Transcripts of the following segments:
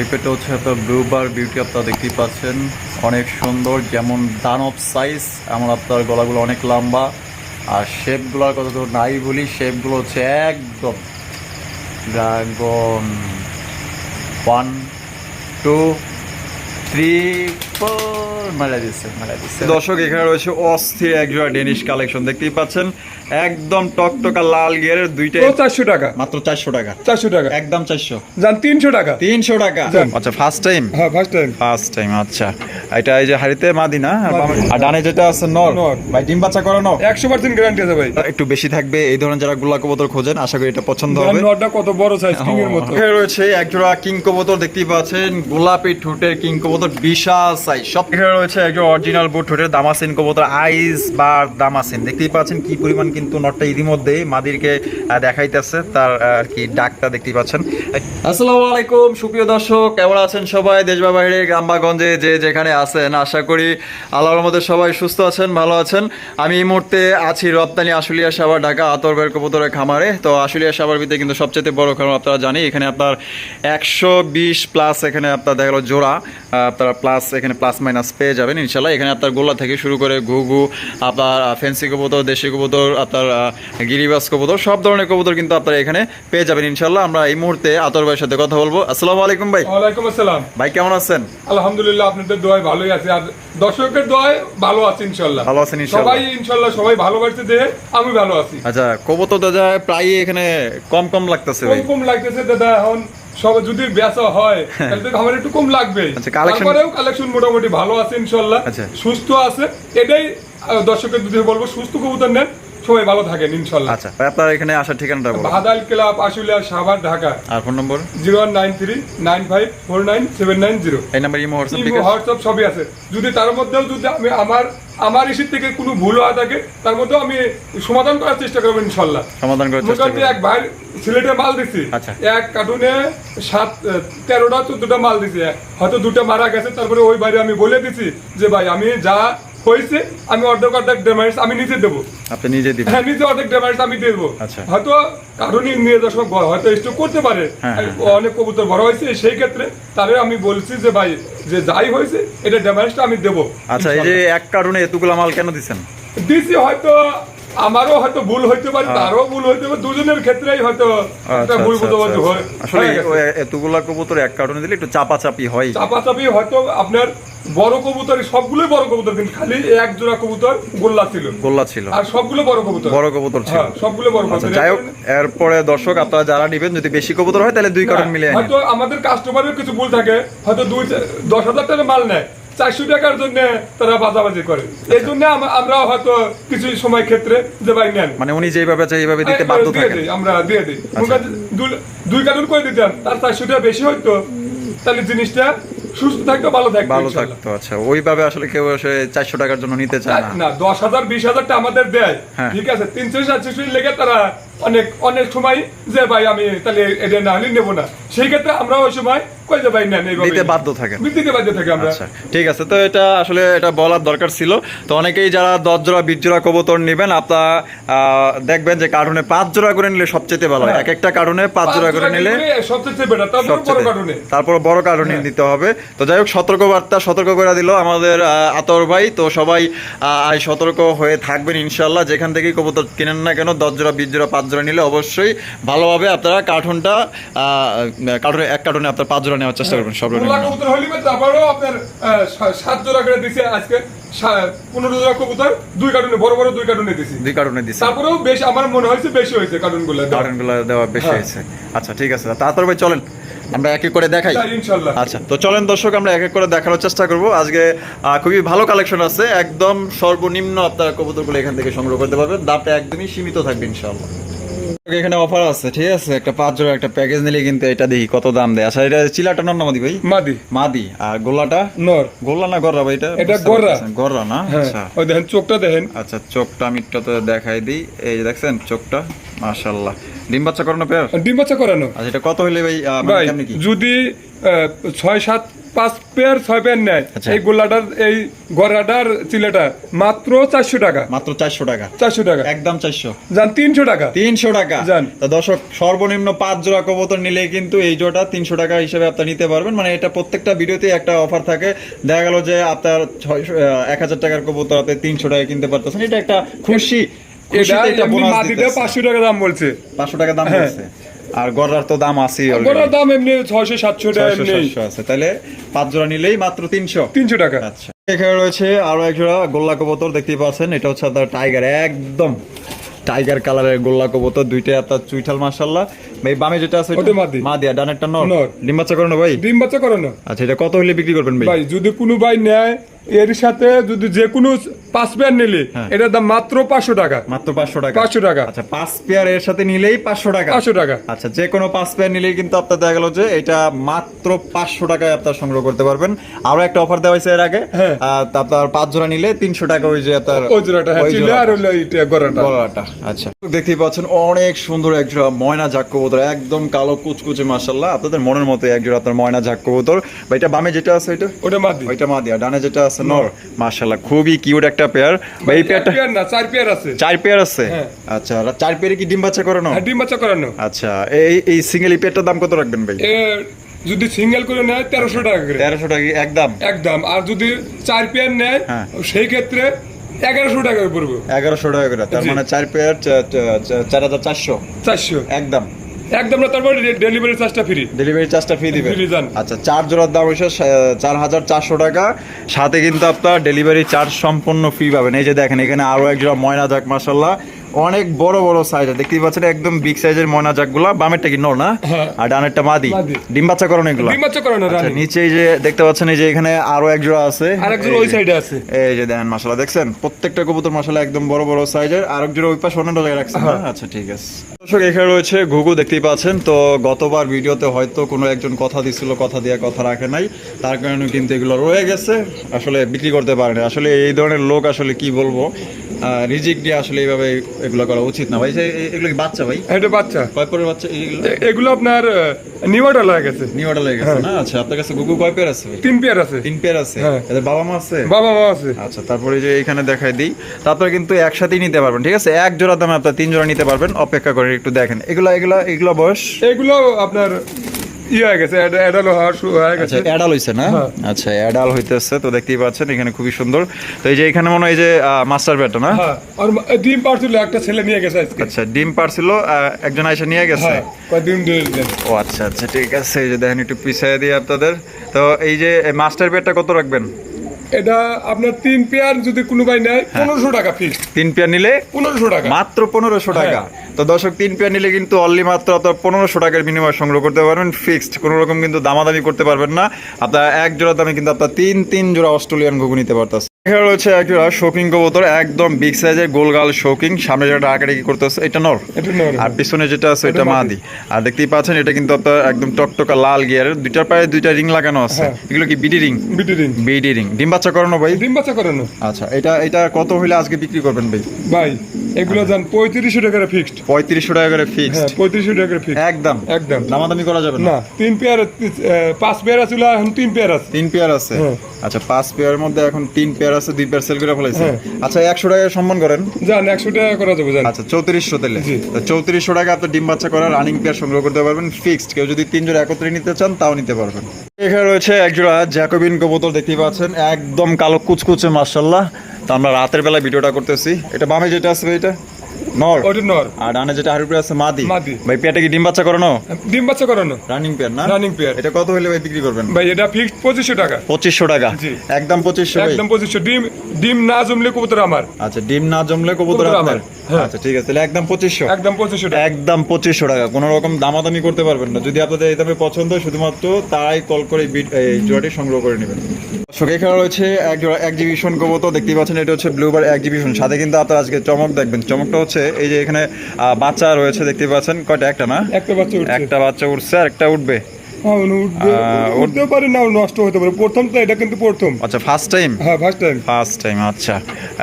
এই হচ্ছে আপনার ব্লু বার বিউটি আপনারা দেখতেই পাচ্ছেন। অনেক সুন্দর, যেমন দানব সাইজ এমন আপনার গলাগুলো অনেক লম্বা। আর শেপগুলোর কথা তো নাই বলি শেপগুলো হচ্ছে একদম dragon one two three four মেলা দিচ্ছে মেলা দিচ্ছে দর্শক, এখানে রয়েছে অস্থির একজোড়া ডেনিশ কালেকশন দেখতেই পাচ্ছেন। একদম টকটকা লাল গিয়ারের দুইটা চারশো টাকা। মাত্র চারশো টাকা। চারশো টাকা। একদম চারশো। যান তিনশো টাকা। তিনশো টাকা। আচ্ছা ফার্স্ট টাইম হ্যাঁ ফার্স্ট টাইম ফার্স্ট টাইম আচ্ছা। এটা এই যে হাড়িতে মাদি না? আর ডানে যেটা আছে নর। ভাই ডিম বাচ্চা করানো একশো পার্সেন্ট গ্যারান্টি আছে ভাই। একটু বেশি থাকবে এই ধরনের যারা গোলা কবুতর খোঁজেন আশা করি এটা পছন্দ হবে। নটটা কত বড় সাইজ কিং এর মতো। এখানে রয়েছে একজোড়া কিং কবুতর দেখতেই পাচ্ছেন গোলাপি ঠোঁটের কিং কবুতর বিশাল সাইজ সব এখানে রয়েছে একজন অরিজিনাল বুট ঠোঁটের দামাসিন কবুতর আইস বা দামাসিন। দেখতেই পাচ্ছেন কি পরিমাণ কিন্তু নটটা ইতিমধ্যে মাদিরকে দেখাইতেছে। তার আর কি ডাকটা দেখতেই পাচ্ছেন। আসসালামু আলাইকুম, সুপ্রিয় দর্শক, কেমন আছেন সবাই? দেশ বা বাইরে গ্রাম বা গঞ্জে যে যেখানে আছেন, আশা করি আল্লাহর মধ্যে সবাই সুস্থ আছেন, ভালো আছেন। আমি এই মুহূর্তে আছি রপ্তানি আশুলিয়া সাবার ঢাকা, আতরবের কবুতরের খামারে। তো আশুলিয়া সাবার ভিতরে কিন্তু সবচেয়ে বড় খামার আপনারা জানি এখানে আপনার একশো বিশ প্লাস এখানে আপনার দেখা গেলো জোড়া আপনারা প্লাস এখানে প্লাস মাইনাস পেয়ে যাবেন ইনশাল্লাহ এখানে আপনার গোলা থেকে শুরু করে ঘুঘু, আপনার ফেন্সি কবুতর, দেশি কবুতর আপনার গিরিবাস কবুতর সব ধরনের কবুতর কিন্তু আপনারা এখানে পেয়ে যাবেন ইনশাল্লাহ আমরা এই মুহূর্তে আতর ভাইয়ের সাথে কথা বলব। আসসালামু আলাইকুম ভাই। ওয়ালাইকুম আসসালাম। ভাই কেমন আছেন? আলহামদুলিল্লাহ আপনাদের দোয়ায় ভালোই আছে। আর দর্শকের দোয়ায় ভালো আছে ইনশাল্লাহ ভালো আছেন ইনশাল্লাহ। সবাই ইনশাল্লাহ সবাই ভালো ভালোবাসতে দেহে আমি ভালো আছি। আচ্ছা কবুতর দাদা প্রায় এখানে কম কম লাগতেছে কম ভাই। কম লাগতেছে দাদা এখন সব যদি বেচা হয় তাহলে তো আমার একটু কম লাগবে। আচ্ছা, তারপরেও কালেকশন মোটামুটি ভালো আছে ইনশাল্লাহ আচ্ছা। সুস্থ আছে। এটাই দর্শকের যদি বলব সুস্থ কবুতর নেন। সবাই ভালো থাকেন ইনশাল্লাহ। আচ্ছা আপনার এখানে আসার ঠিকানাটা বলো ভাদাল ক্লাব আশুলিয়া সাভার ঢাকা। আর phone number? Zero one nine three nine five four nine seven nine zero. এই number Imo WhatsApp Imo WhatsApp সবই আছে। যদি তার মধ্যেও যদি আমি আমার আমার থেকে কোনো ভুল হওয়া থাকে তার মধ্যেও আমি সমাধান করার চেষ্টা করব ইনশাল্লাহ। সমাধান করার চেষ্টা করব। এক ভাই সিলেটে মাল দিছি। আচ্ছা। এক কার্টুনে সাত তেরোটা চোদ্দটা মাল দিছি। হয়তো দুটো মারা গেছে তারপরে ওই বাইরে আমি বলে দিছি যে ভাই আমি যা হয়েছে আমি অর্ধেক অর্ধেক আমি নিজে দেবো। আপনি নিজে দিবেন। হ্যাঁ নিজে অর্ধেক আমি দেবো। আচ্ছা। হয়তো নিয়ে যাওয়ার সময় হয়তো স্টক করতে পারে। হ্যাঁ, হ্যাঁ, অনেক কবুতর বড় হয়েছে সেই ক্ষেত্রে তারে আমি বলছি যে ভাই যে যাই হয়েছে এটা আমি দেবো। আচ্ছা এই যে এক কারণে এতগুলো মাল কেন দিছেন? দিছি হয়তো আমারও হয়তো ভুল হইতে পারে তারও ভুল হইতে পারে দুজনের ক্ষেত্রেই হয়তো একটা আচ্ছা, ভুল আচ্ছা, বোঝাবুঝি হয় আচ্ছা। আসলে হয়ে এতগুলা কবুতর এক কারণে দিলে একটু চাপাচাপি হয়। চাপাচাপি হয়তো আপনার বড় কবুতর সবগুলোই বড় কবুতর কিন্তু খালি এক জোড়া কবুতর গোল্লা ছিল। গোল্লা ছিল। আর সবগুলো বড় কবুতর। বড় কবুতর ছিল। হ্যাঁ সবগুলো বড় আচ্ছা কবুতর। যাই হোক এরপরে দর্শক আপনারা যারা নিবেন যদি বেশি কবুতর হয় তাহলে দুই কারণ মিলে হয়তো আমাদের কাস্টমারের কিছু ভুল থাকে। হয়তো দুই দশ হাজার টাকা মাল নেয়। চারশো টাকার জন্য তারা বাজাবাজি করে। এই জন্য আমরা হয়তো কিছু সময় ক্ষেত্রে যে ভাই নেন। মানে উনি যেভাবে চাই এইভাবে দিতে বাধ্য দিয়ে থাকেন। দিই, আমরা দিয়ে দিই। ওনার দুই- দুই কার্টুন করে দিতাম তার চারশো টাকা বেশি হইতো। তাহলে জিনিসটা সুস্থ থাকতো ভালো থাকতো ভালো থাকতো আচ্ছা। ওইভাবে আসলে কেউ এসে চারশো টাকার জন্য নিতে চায় না। না দশ হাজার বিশ হাজারটা আমাদের দেয়। হ্যাঁ। ঠিক আছে তিনশো সাতশো লেগে তারা অনেক অনেক সময় যে ভাই আমি তাহলে এটা না হলে নেব না। সেই ক্ষেত্রে আমরা ওই সময় কই যে ভাই দিতে বাধ্য থাকেন। দিতে বাধ্য থাকি আমরা। আচ্ছা ঠিক আছে। তো এটা আসলে এটা বলার দরকার ছিল। তো অনেকেই যারা দশ জোড়া বিশ জোড়া কবুতর নেবেন আপনারা দেখবেন যে কার্টুনে পাঁচ জোড়া করে নিলে সবচেয়ে ভালো এক একটা কার্টুনে পাঁচ জোড়া করে নিলে সবচেয়ে বেটার তারপর বড় কার্টুনে তারপর বড় কারণে নিতে হবে। তো যাই হোক সতর্ক বার্তা সতর্ক করে দিল আমাদের আতর ভাই। তো সবাই সতর্ক হয়ে থাকবেন ইনশাল্লাহ যেখান থেকেই কবুতর কিনেন না কেন দশ জোড়া বিশ জোড়া পাঁচ জোড়া নিলে অবশ্যই ভালোভাবে আপনারা কার্টুনটা কার্টুনে এক কার্টুনে আপনার পাঁচ জোড়া নেওয়ার চেষ্টা করবেন সব তারপরেও আপনার সাত জোড়া করে দিছে আজকে পনেরো জোড়া কবুতর দুই কার্টুনে বড় বড় দুই কার্টুনে দিছি। দুই কার্টুনে দিচ্ছে তারপরেও বেশ আমার মনে হয়েছে বেশি হয়েছে কার্টুনগুলো কার্টুনগুলো দেওয়া বেশি হ্যাঁ। হয়েছে। আচ্ছা ঠিক আছে। তাড়াতাড়ি ভাই চলেন আমরা এক এক করে দেখাই। ইনশাল্লাহ। আচ্ছা তো চলেন দর্শক আমরা এক এক করে দেখানোর চেষ্টা করব। আজকে খুবই ভালো কালেকশন আছে। একদম সর্বনিম্ন আপনার কবুতরগুলো এখান থেকে সংগ্রহ করতে পারবেন। দামটা একদমই সীমিত থাকবে ইনশাআল্লাহ এখানে অফার আছে ঠিক আছে? একটা পাঁচ জোড়া একটা প্যাকেজ নিলে কিন্তু এটা দেখি কত দাম দেয়। আচ্ছা এটা চিলাটা নর মাদি ভাই? মাদি। মাদি। আর গোল্লাটা? নর। গোলা না গররা ভাই? এটা এটা গররা। গররা না? হ্যাঁ। আচ্ছা। ওই দেখেন চোখটা দেখেন। আচ্ছা চোখটা আমি একটু তো দেখাই দিই। এই দেখছেন চোখটা? মাশাআল্লাহ। ডিম বাচ্চা করানো পেয়ার ডিম বাচ্চা করানো। আচ্ছা এটা কত হইলে ভাই মানে ভাই যদি ছয় সাত পাঁচ পেয়ার ছয় পেয়ার নেয় আচ্ছা। এই গোল্লাটার এই গড়াটার চিলেটা মাত্র চারশো টাকা। মাত্র চারশো টাকা। চারশো টাকা। একদম চারশো। যান তিনশো টাকা। তিনশো টাকা। যান। তো দর্শক সর্বনিম্ন পাঁচ জোড়া কবুতর নিলে কিন্তু এই জোড়াটা তিনশো টাকা হিসেবে আপনি নিতে পারবেন। মানে এটা প্রত্যেকটা ভিডিওতে একটা অফার থাকে। দেখা গেল যে আপনার ছয়শো এক হাজার টাকার কবুতর আপনি তিনশো টাকা কিনতে পারতেছেন। এটা একটা খুশি এটা খুশিতে এটা এমনি বোনাস মাটিতে পাঁচশো টাকা দাম বলছে। পাঁচশো টাকা দাম হ্যাঁ। বলছে। আর গড়ার তো দাম আছেই গড়ার দাম এমনি ছয়শো সাতশো টাকা ছয়শো এমনি। সাতশো আছে। তাহলে পাঁচ জোড়া নিলেই মাত্র তিনশো। তিনশো টাকা। আচ্ছা। এখানে রয়েছে আরও এক জোড়া গোল্লা কবুতর দেখতেই পাচ্ছেন। এটা হচ্ছে আপনার টাইগার একদম টাইগার কালারের গোল্লা কবুতর দুইটা আপনার চুইঠাল মাশাল্লাহ ভাই বামে যেটা আছে ওটা মাদি। মা দিয়া ডানেরটা নর। ডিম বাচ্চা করো না ভাই। ডিম বাচ্চা করো না আচ্ছা এটা কত হলে বিক্রি করবেন ভাই? ভাই যদি কোনো ভাই নেয় এর সাথে যদি যে কোনো পাঁচ পেয়ার নিলে হ্যাঁ। এটার দাম মাত্র পাঁচশো টাকা। মাত্র পাঁচশো টাকা। পাঁচশো টাকা। আচ্ছা পাঁচ পেয়ার এর সাথে নিলেই পাঁচশো টাকা। পাঁচশো টাকা। আচ্ছা যে কোনো পাঁচ পেয়ার নিলেই কিন্তু আপনার দেখা গেল যে এটা মাত্র পাঁচশো টাকায় আপনার সংগ্রহ করতে পারবেন। আরও একটা অফার দেওয়া হয়েছে এর আগে। হ্যাঁ। আপনার পাঁচ জোড়া নিলে তিনশো টাকা ওই যে আপনার ওই জোড়াটা হ্যাঁ। আর গলাটা আচ্ছা। দেখতেই পাচ্ছেন অনেক সুন্দর এক জোড়া ময়না কবুতর। একদম কালো কুচকুচে মাশাল্লাহ আপনাদের মনের মতো এক জোড়া আপনার ময়না ঝাক কবুতর। বা এটা বামে যেটা আছে এটা ওটা মাদি। ওইটা মা দিয়া ডানে যেটা আছে নর। মাশাল্লাহ খুবই কিউট একটা পেয়ার বা এই পেয়ারটা পেয়ার না চার পেয়ার আছে। চার পেয়ার আছে? হ্যাঁ। আচ্ছা আর চার পেয়ারে কি ডিম বাচ্চা করানো? হ্যাঁ ডিম বাচ্চা করানো। আচ্ছা এই এই সিঙ্গেল এই পেয়ারটার দাম কত রাখবেন ভাই? যদি সিঙ্গেল করে নেয় তেরোশো টাকা করে। তেরোশো টাকা একদম? একদম আর যদি চার পেয়ার নেয় হ্যাঁ। সেই ক্ষেত্রে এগারোশো টাকা করে পড়বে। এগারোশো টাকা করে তার মানে চার পেয়ার চার হাজার চারশো। চারশো। একদম। একদম না তারপর ডেলিভারি চার্জটা ফ্রি ডেলিভারি চার্জটা ফ্রি দিবেন ফ্রি যান। আচ্ছা চার জোড়ার দাম হচ্ছে চার হাজার চারশো টাকা। সাথে কিন্তু আপনার ডেলিভারি চার্জ সম্পূর্ণ ফ্রি পাবেন। এই যে দেখেন এখানে আরও এক জোড়া ময়না যাক মাসাল্লাহ অনেক বড় বড় সাইজের দেখতেই পাচ্ছেন একদম বিগ সাইজের ময়না জাকগুলা বামেরটা কি নর না? হ্যাঁ। আর ডানেরটা মাদি। ডিম বাচ্চা করানো এগুলো? ডিম বাচ্চা করানো আচ্ছা রানী। নিচে এই যে দেখতে পাচ্ছেন এই যে এখানে আরও এক জোড়া আছে। আর একজন এই ওই সাইডে আছে। এই যে দেখেন মশলা দেখছেন? প্রত্যেকটা কবুতর মশলা একদম বড় বড় সাইজের আরেক জোড়া ওই পাশে অন্য জায়গায় রাখছেন না? আচ্ছা ঠিক আছে। দর্শক এখানে রয়েছে ঘুঘু দেখতেই পাচ্ছেন। তো গতবার ভিডিওতে হয়তো কোনো একজন কথা দিছিল কথা দিয়ে কথা রাখে নাই। তার কারণে কিন্তু এগুলো রয়ে গেছে। আসলে বিক্রি করতে পারেনি। আসলে এই ধরনের লোক আসলে কি বলব? রিজিক দিয়ে আসলে এইভাবে এগুলো করা উচিত না। ভাই এগুলো কি বাচ্চা ভাই? এটা বাচ্চা। কয় পরের বাচ্চা এগুলো? আপনার নিউয়াটা লাগে গেছে। নিউ অর্ডার লেগে গেছে না? আচ্ছা আপনার কাছে ঘুঘু কয় পেয়ার আছে তিন পেয়ার আছে। তিন পেয়ার আছে? হ্যাঁ। এদের বাবা মা আছে? বাবা মা আছে। আচ্ছা তারপরে যে এখানে দেখাই দিই। তারপরে কিন্তু একসাথেই নিতে পারবেন ঠিক আছে? এক জোড়া দামে আপনার তিন জোড়া নিতে পারবেন। অপেক্ষা করে একটু দেখেন। এগুলা এগুলা এগুলা বয়স? এগুলো আপনার হয়ে গেছে অ্যাডাল হওয়ার শুরু হয়ে আচ্ছা গেছে। অ্যাডাল হইছে না? হ্যাঁ। আচ্ছা অ্যাডাল হইতেছে তো দেখতেই পাচ্ছেন এখানে খুবই সুন্দর। তো এই যে এখানে মনে হয় যে মাস্টার না? হ্যাঁ আর ডিম পারছিল একটা ছেলে নিয়ে গেছে আজকে। আচ্ছা ডিম পারছিল একজন আইসা নিয়ে গেছে? হ্যাঁ ডিম ও আচ্ছা আচ্ছা ঠিক আছে এই যে দেখেন একটু পিছিয়ে দিই আপনাদের। তো এই যে মাস্টার ব্যাটটা কত রাখবেন? এটা আপনার তিন পেয়ার যদি কোনো ভাই নেয় হ্যাঁ। পনেরোশো টাকা ফিক্স তিন পেয়ার নিলে পনেরোশো টাকা। মাত্র পনেরোশো টাকা। তো দর্শক তিন পেয়ার নিলে কিন্তু অনলি মাত্র আপনার পনেরোশো টাকার বিনিময় সংগ্রহ করতে পারবেন ফিক্সড কোনো রকম কিন্তু দামাদামি করতে পারবেন না। আপনার এক জোড়া দামে কিন্তু আপনার তিন তিন জোড়া অস্ট্রেলিয়ান ঘুঘু নিতে পারতেছে। এখানে রয়েছে এক জোড়া শৌকিং কবুতর একদম বিগ সাইজের গোলগাল শৌকিং সামনে যেটা আঁকাটাকি করতেছে এটা নর। আর পিছনে যেটা আছে এটা মাদি। আর দেখতেই পাচ্ছেন এটা কিন্তু আপনার একদম টকটকা লাল গিয়ারের দুইটার পায়ে দুইটা রিং লাগানো আছে। হ্যাঁ। এগুলো কি বিডি রিং বিটি ডিম বিডি রিং ডিম বাচ্চা করানো ভাই? ডিম বাচ্চা করানো। আচ্ছা এটা এটা কত হইলে আজকে বিক্রি করবেন ভাই? ভাই এগুলো যান পঁয়ত্রিশশো টাকা করে ফিক্সড পঁয়ত্রিশশো টাকা করে হ্যাঁ ফিক্সড পঁয়ত্রিশশো টাকা করে ফিক্সড একদম। একদম। দামাদামি করা যাবে না? তিন পেয়ার পাঁচ পেয়ার আছিল এখন তিন পেয়ার আছে। তিন পেয়ার আছে? হ্যাঁ। আচ্ছা পাঁচ পেয়ারের মধ্যে এখন তিন পেয়ার আছে দুই পেয়ার সেল করে ফেলাইছে। হ্যাঁ। আচ্ছা একশো টাকা সম্মান করেন। জান একশো টাকা করা যাবে আচ্ছা চৌত্রিশশো তেলে। চৌত্রিশশো টাকা আপনার ডিম বাচ্চা করার রানিং পেয়ার সংগ্রহ করতে পারবেন ফিক্সড কেউ যদি তিন জোড়া একত্রে নিতে চান তাও নিতে পারবেন। এখানে রয়েছে এক জোড়া জ্যাকোবিন কবুতর দেখতে পাচ্ছেন একদম কালো কুচকুচে মার্শাল্লাহ তো আমরা রাতের বেলা ভিডিওটা করতেছি। এটা বামে যেটা আসবে এটা? নর? ওটা নর। আর ডানে যেটা হারিপুরে আছে মাদি। মাদি। ভাই পেয়ারটা কি ডিম বাচ্চা করানো? ডিম বাচ্চা করানো। রানিং পেয়ার না? রানিং পেয়ার এটা কত হলে ভাই বিক্রি করবেন? ভাই এটা ফিক্সড পঁচিশশো টাকা। পঁচিশশো টাকা। একদম পঁচিশশো একদম পঁচিশশো। ডিম ডিম না জমলে কবুতর আমার। আচ্ছা ডিম না জমলে কবুতর আমার। আচ্ছা ঠিক আছে তাহলে একদম পঁচিশশো। একদম পঁচিশশো টাকা। একদম পঁচিশশো টাকা কোনো রকম দামাদামি করতে পারবেন না। যদি আপনাদের এই দামে পছন্দ শুধুমাত্র তাই কল করে এই জোড়াটি সংগ্রহ করে নেবেন। দর্শক এখানে রয়েছে এক জোড়া এক্সিবিশন কবুতর দেখতেই পাচ্ছেন এটা হচ্ছে ব্লুবার এক্সিবিশন সাথে কিন্তু আপনার আজকে চমক দেখবেন। চমকটা হচ্ছে এই যে এখানে বাচ্চা রয়েছে দেখতেই পাচ্ছেন। কয়টা একটা না? একটা বাচ্চা একটা বাচ্চা উঠছে আর একটা উঠবে। হ্যাঁ উনি উঠবে আহ, উঠতেও পারে না নষ্ট হতে পারে। প্রথম তো এটা কিন্তু প্রথম। আচ্ছা ফার্স্ট টাইম হ্যাঁ ফার্স্ট টাইম ফার্স্ট টাইম আচ্ছা।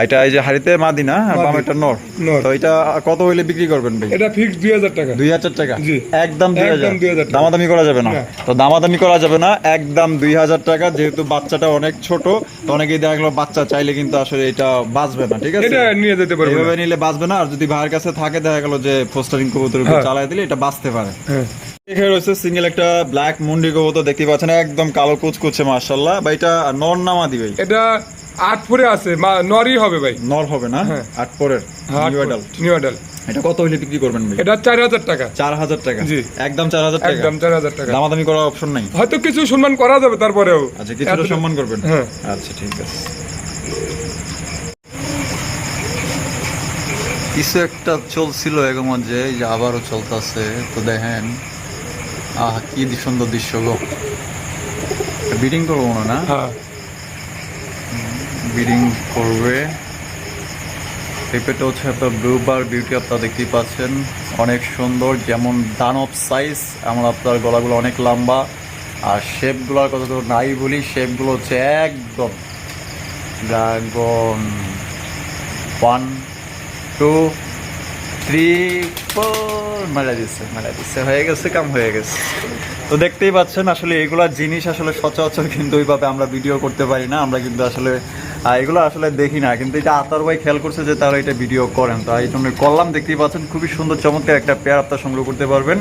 এটা এই যে হাড়িতে মাদি না? মাদি। বামেটা নর? নর। তো এটা কত হইলে বিক্রি করবেন ভাই? এটা ফিক্স দুই হাজার টাকা। দুই হাজার টাকা? জি। একদম দুই হাজার? একদম 2000 দামাদামি করা যাবে না? না। তো দামাদামি করা যাবে না একদম দুই হাজার টাকা। যেহেতু বাচ্চাটা অনেক ছোট তো অনেকেই দেখা গেলো বাচ্চা চাইলে কিন্তু আসলে এটা বাঁচবে না ঠিক আছে? এটা নিয়ে যেতে পারবে নিলে বাঁচবে না। আর যদি ভাইয়ের কাছে থাকে দেখা গেল যে ফোস্টারিং কবুতর হ্যাঁ। চালাই দিলে এটা বাঁচতে পারে। হ্যাঁ। এখানে রয়েছে সিঙ্গেল একটা ব্ল্যাক মুন্ডি কবুতর দেখতে পাচ্ছেন একদম কালো কুচকুচে মাশাল্লাহ বা এটা নর নামা দিবে এটা আট পরে আছে নরই হবে ভাই। নর হবে না। আট পরের নিউ অ্যাডাল্ট নিউ অ্যাডাল্ট এটা কত হইলে বিক্রি করবেন ভাই? এটা চার হাজার টাকা। চার হাজার টাকা? জি। একদম চার হাজার টাকা? একদম চার হাজার টাকা। দামাদামি করার অপশন নাই? হয়তো কিছু সম্মান করা যাবে তারপরেও। আচ্ছা এতটা- সম্মান করবেন? হ্যাঁ। আচ্ছা ঠিক আছে। কিছু একটা চলছিল এই যে আবারও চলতেছে তো দেখেন। আহ কি সুন্দর দৃশ্য গো। বিডিং করব না না? হ্যাঁ। বিডিং করবে। পেঁপেটা হচ্ছে আপনার ব্লু বার বিউটি আপনারা দেখতেই পাচ্ছেন। অনেক সুন্দর যেমন দানব সাইজ এমন আপনার গলাগুলো অনেক লম্বা। আর শেপগুলোর কথা তো নাই বলি শেপগুলো হচ্ছে একদম dragon one two three four মেলা দিচ্ছে মেলা দিচ্ছে হয়ে গেছে কাম হয়ে গেছে। তো দেখতেই পাচ্ছেন আসলে এগুলা জিনিস আসলে সচরাচর কিন্তু ওইভাবে আমরা ভিডিও করতে পারি না। আমরা কিন্তু আসলে এগুলো আসলে দেখি না। কিন্তু এটা আতার ভাই খেয়াল করছে যে তারা এটা ভিডিও করেন। তো এই জন্য করলাম দেখতেই পাচ্ছেন খুবই সুন্দর চমৎকার একটা পেয়ার আপনার সংগ্রহ করতে পারবেন।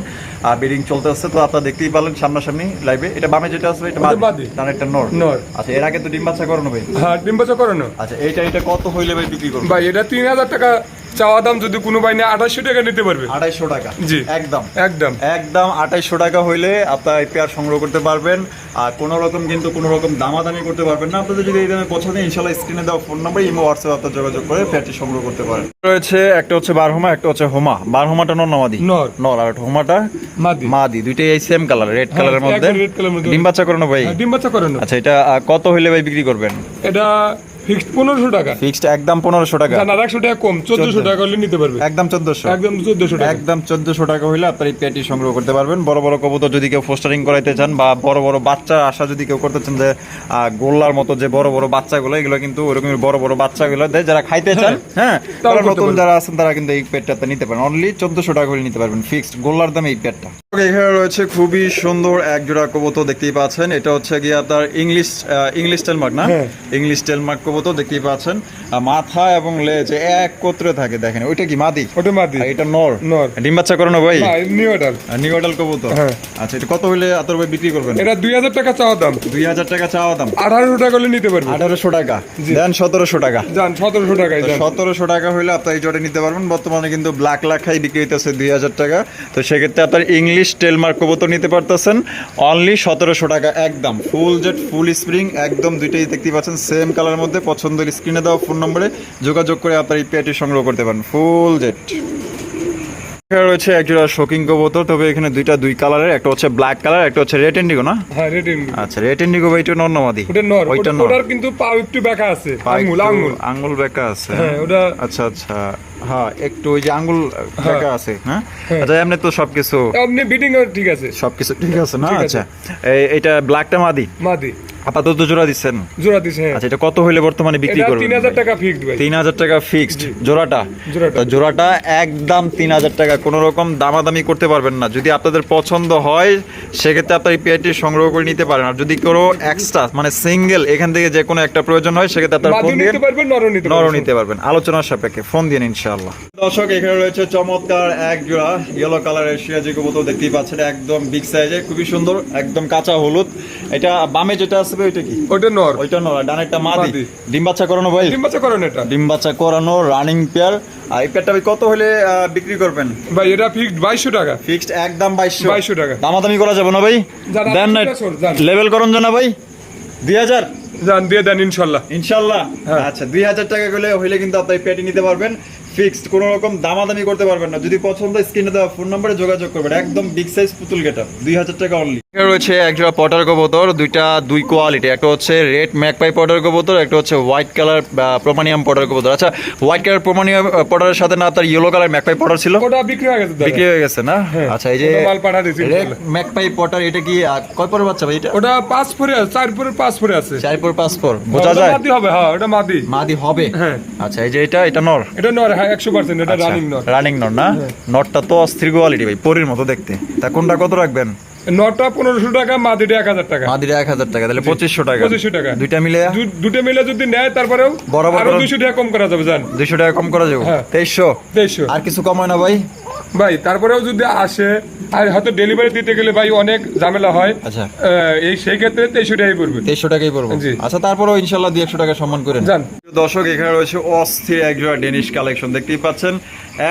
আর বিডিং চলতে আসছে তো আপনারা দেখতেই পারলেন সামনাসামনি লাইভে এটা বামে যেটা আসবে এটা বাদে। তার একটা নর। নর। আচ্ছা এর আগে তো ডিম বাচ্চা করানো ভাই? হ্যাঁ ডিম বাচ্চা করানো। আচ্ছা এইটা এটা কত হইলে ভাই বিক্রি করব ভাই এটা তিন হাজার টাকা চাওয়া দাম যদি কোনো ভাই না আঠাশশো টাকা নিতে পারবে। আড়াইশো টাকা। জি। একদম। একদম। একদম আঠাইশশো টাকা হইলে আপনার এই পেয়ার সংগ্রহ করতে পারবেন। আর কোনো রকম কিন্তু কোনো রকম দামাদামি করতে পারবেন না। আপনাদের যদি এই দামে পছন্দ ইনশাল্লাহ স্ক্রিনে দেওয়া ফোন নাম্বার ইমো হোয়াটসঅ্যাপ আপনার যোগাযোগ করে পেয়ারটি সংগ্রহ করতে পারেন। রয়েছে একটা হচ্ছে বারহমা একটা হচ্ছে হোমা। বারহমাটা নর নামাদি নর। নর আর হোমাটা মাদি। মাদি। দুইটাই এই সেম কালার রেড কালারের মধ্যে। ডিম বাচ্চা করানো ভাই? হ্যাঁ, ডিম বাচ্চা করানো। আচ্ছা এটা কত হইলে ভাই বিক্রি করবেন? এটা ফিক্সড পনেরোশো টাকা। ফিক্সড একদম পনেরোশো টাকা। জান আর টাকা কম চোদ্দশো। টাকা হলে নিতে পারবে। একদম চোদ্দশো। একদম চোদ্দশো টাকা। একদম চোদ্দশো টাকা হইলে আপনার এই পেয়ারটি সংগ্রহ করতে পারবেন। বড় বড় কবুতর যদি কেউ ফোস্টারিং করাইতে চান বা বড় বড় বাচ্চার আশা যদি কেউ করতে চান যে আহ, গোল্লার মতো যে বড় বড় বাচ্চাগুলো এগুলো কিন্তু ওরকম বড় বড় বাচ্চাগুলো দেয় যারা খাইতে চান হ্যাঁ তারা নতুন যারা আছেন তারা কিন্তু এই পেটটা নিতে পারেন। অনলি চোদ্দশো টাকা হলে নিতে পারবেন ফিক্সড গোল্লার দামে এই পেটটা। এখানে রয়েছে খুবই সুন্দর এক জোড়া কবুতর দেখতেই পাচ্ছেন। এটা হচ্ছে গিয়ে আপনার ইংলিশ ইংলিশ টেলমার্ক না? হ্যাঁ। ইংলিশ টেলমার্ক কবুতর দেখতেই পাচ্ছেন। মাথা এবং লেজ একত্রে থাকে দেখেন। ওইটা কি মাদি? ওটা মাদি। এটা নর। নর। ডিম বাচ্চা করানো ভাই? নিউ অর্ডার নিউ অডাল কবুতর? হ্যাঁ। আচ্ছা এটা কত হইলে আতর ভাই বিক্রি করবেন? এটা দুই হাজার টাকা চাওয়া দাম। দুই হাজার টাকা চাওয়া দাম। আঠারোশো টাকা হলে নিতে পারবে আঠারোশো টাকা। দেন সতেরোশো টাকা। যান সতেরোশো টাকায় যান। সতেরোশো টাকা হইলে আপনার এই জটে নিতে পারবেন। বর্তমানে কিন্তু ব্ল্যাক লাখাই বিক্রি হইতেছে দুই হাজার টাকা। তো সেক্ষেত্রে আপনার ইংলিশ টেলমার্ক কবুতর নিতে পারতেছেন। অনলি সতেরোশো টাকা একদম। ফুল জেট ফুল স্প্রিং একদম দুইটাই দেখতে পাচ্ছেন। সেম কালার মধ্যে পছন্দের স্ক্রিনে দেওয়া ফোন নম্বরে যোগাযোগ করে আপনার এই পেয়ারটি সংগ্রহ করতে পারেন। ফুল জেট। এখানে রয়েছে একটা শোকিং কবুতর তবে এখানে দুইটা দুই কালারের একটা হচ্ছে ব্ল্যাক কালার একটা হচ্ছে রেড ইন্ডিগো না? হ্যাঁ রেটিং আচ্ছা রেড ইন্ডিগো ভাইটা নর্নামাদি ওটা নর ওটা- ওটার কিন্তু পাও একটু বেঁকা আছে আঙ্গুল আঙ্গুল। আঙ্গুল বেঁকা আছে হ্যাঁ ওটা আচ্ছা আচ্ছা। হ্যাঁ একটু ওই যে আঙ্গুল বেঁকা আছে হ্যাঁ? হ্যাঁ। আচ্ছা এমনি তো সবকিছু আপনি বিটিং ঠিক আছে। সবকিছু ঠিক আছে না? আচ্ছা। এইটা ব্ল্যাকটা মাদি? মাদি। আপাতত জোড়া দিচ্ছেন? জোড়া দিছে হ্যাঁ। আচ্ছা এটা কত হইলে বর্তমানে বিক্রি করবেন? তিন হাজার টাকা ফিক্সড ভাই। তিন হাজার টাকা ফিক্সড জোড়াটা? জোড়াটা। তো জোড়াটা একদম তিন হাজার টাকা কোনো রকম দামাদামি করতে পারবেন না। যদি আপনাদের পছন্দ হয় সেক্ষেত্রে আপনার এই পেয়ারটি সংগ্রহ করে নিতে পারেন। আর যদি কোনো এক্সট্রা মানে সিঙ্গেল এখান থেকে যে কোনো একটা প্রয়োজন হয় সেক্ষেত্রে আপনার ফোন দিয়ে নিতে পারবেন নর নিতে নরও পারবেন। নিতে পারবেন। আলোচনার সাপেক্ষে ফোন দিন ইনশাআল্লাহ। দর্শক এখানে রয়েছে চমৎকার এক জোড়া ইয়েলো কালারের সিরাজি কবুতর দেখতেই পাচ্ছেন একদম বিগ সাইজে খুবই সুন্দর একদম কাঁচা হলুদ। এটা বামে যেটা ওইটা কি? ওটা নর। ওইটা ডানেরটা মাদি। ডিম বাচ্চা করানো ভাই? ডিম বাচ্চা করেন এটা। ডিম বাচ্চা করানো রানিং পেয়ার আর এই পেয়ারটা ভাই কত হলে বিক্রি করবেন? ভাই এটা ফিক্সড বাইশশো টাকা। ফিক্সড একদম বাইশশো। 2200 টাকা। দামাদামি করা যাবে না ভাই? দেন না। লেভেল করুন জানা ভাই। দুই হাজার? দিয়ে দেন ইনশাল্লাহ। ইনশাল্লাহ? হ্যাঁ। আচ্ছা দুই হাজার টাকা করলে হইলে কিন্তু আপনি পেটি নিতে পারবেন। ফিক্সড কোনো রকম দামাদামি করতে পারবেন না। যদি পছন্দ স্ক্রিনে দেওয়া ফোন নম্বরে যোগাযোগ করবেন। একদম বিগ সাইজ পুতুল গেট দুই হাজার টাকা অনলি রয়েছে একজোড়া পটার কবুতর দুইটা দুই কোয়ালিটি। একটা হচ্ছে রেড ম্যাকপাই পটার কবুতর একটা হচ্ছে হোয়াইট কালার প্রোমানিয়াম পটার কবুতর। আচ্ছা হোয়াইট কালার প্রোমানিয়াম পটারের সাথে না তার ইয়েলো কালার ম্যাকপাই পটার ছিল? ওটা বিক্রি হয়ে গেছে বিক্রি হয়ে গেছে না? আচ্ছা এই যে রেড ম্যাকপাই পটার এটা কি কয় পরের বাচ্চা ভাই এটা? ওটা পাঁচ ফোরে আছে চার ফোরে পাঁচ ফোরে আছে। চার পর পাঁচ পর বোঝা যায়? মাদি হবে হ্যাঁ ওটা মাদি। মাদি হবে? হ্যাঁ। আচ্ছা এই যে এটা এটা নর? এটা নর হ্যাঁ একশো পার্সেন্ট এটা রানিং নর। রানিং নর না? নরটা তো অস্থির কোয়ালিটি ভাই পরির মতো দেখতে। তা কোনটা কত রাখবেন? নটা পনেরোশো টাকা মাদিটা এক হাজার টাকা। মাদিরা এক হাজার টাকা তাহলে পঁচিশশো টাকা। পঁচিশশো টাকা। দুইটা মিলে? দুটা মিলে যদি নেয় তারপরেও বরাবর আরও। দুশো টাকা কম করা যাবে জান। দুইশো টাকা কম করা যাবে। হ্যাঁ। তেইশশো? তেইশশো। আর কিছু কমায় না ভাই? ভাই তারপরেও যদি আসে আর হয়তো ডেলিভারি দিতে গেলে ভাই অনেক ঝামেলা হয়। আচ্ছা। এই সেই ক্ষেত্রে তেইশশো টাকাই পড়বে। তেইশশো টাকাই পড়ব। আচ্ছা তারপরেও ইনশাল্লাহ দুই একশো টাকা সম্মান করেন যান। দর্শক এখানে রয়েছে অস্থির একজোড়া ডেনিশ কালেকশন দেখতেই পাচ্ছেন।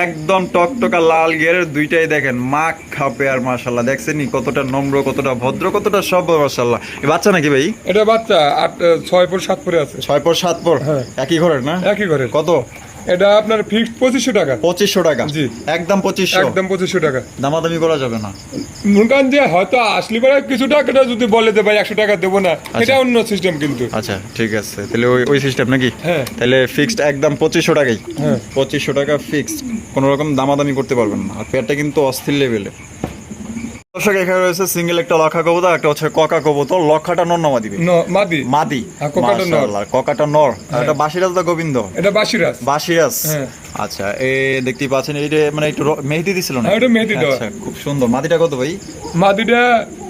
একদম টকটকা লাল গিয়ারের দুইটাই দেখেন। মাখ খাপে আর মাশাল্লাহ দেখছেন কতটা নম্র কতটা ভদ্র কতটা সব মাশাল্লাহ বাচ্চা নাকি ভাই? এটা বাচ্চা আট ছয় পর সাত পরে আছে। ছয় পর সাত পর? হ্যাঁ। একই ঘরের না? একই ঘরের। কত? এটা আপনার ফিক্সড পঁচিশশো টাকা। পঁচিশশো টাকা? জি। একদম পঁচিশশো? একদম পঁচিশশো টাকা। দামাদামি করা যাবে না। যে হয়তো আসলি পরে কিছু টাকাটা যদি বলে দেবে ভাই একশো টাকা দেবো না এটা অন্য সিস্টেম কিন্তু। আচ্ছা ঠিক আছে। তাহলে ওই ওই সিস্টেম নাকি? হ্যাঁ। তাহলে ফিক্সড একদম পঁচিশশো টাকাই। হ্যাঁ। পঁচিশশো টাকা ফিক্সড কোনো রকম দামাদামি করতে পারবেন না। আর পেয়ারটা কিন্তু অস্থির লেভেলে দর্শক এখানে রয়েছে সিঙ্গেল একটা লক্ষা কবুতর একটা হচ্ছে ককা কবুতর। লক্ষাটা নর নামা দিবে মাদি? মাদি। ককাটা নর। মাশাআল্লাহ, ককাটা নর। এটা বাসিরাজ দা গোবিন্দ? এটা বাসিরাজ বাসিরাজ হ্যাঁ। আচ্ছা এই দেখতেই পাচ্ছেন এই মানে একটু মেহেদি দিছিল না? হ্যাঁ, ওটা মেহেদি দেওয়া। আচ্ছা খুব সুন্দর। মাদিটা কত ভাই? মাদিটা